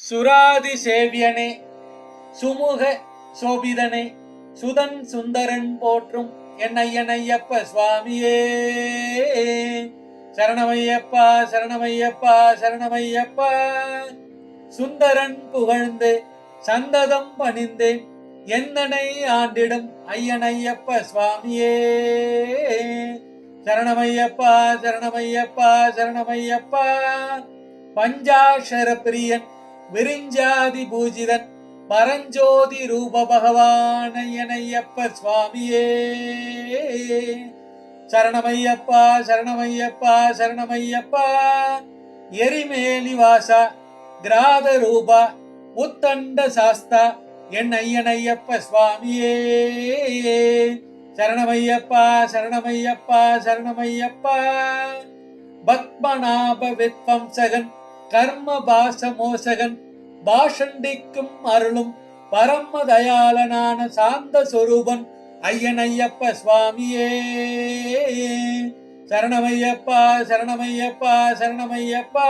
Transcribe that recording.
சுராதி சேவியனே சுமுக சோபிதனே சுதன் சுந்தரன் போற்றும் என்னையனையப்ப சுவாமியே. சரணமையப்பா சரணமையப்பா சரணமையப்பா. சுந்தரன் புகழ்ந்து சந்ததம் பணிந்தேன் என்னனை ஆண்டிடும் ஐயனையப்ப சுவாமியே. சரணமையப்பா சரணமையப்பா சரணமையப்பா. பஞ்சாஷர பிரியன் விரிஞ்சாதி பூஜிதன் பரஞ்சோதி ரூப பகவானையனையப்ப சுவாமியே. சரணமையப்பா சரணமையப்பா சரணமையப்பா. எரிமேலி வாசா கிராத ரூபா உத்தண்ட சாஸ்தா என் ஐயனையப்ப சுவாமியே. சரணமையப்பா சரணமையப்பா சரணமையப்பா. பத்மநாப வித்வம்சகன் கர்ம பாச மோசகன் பாஷண்டிக்கும் அருளும் பரம தயாளனான சாந்த சொரூபன் ஐயனையப்ப சுவாமியே. சரணமையப்பா சரணமையப்பா சரணமையப்பா.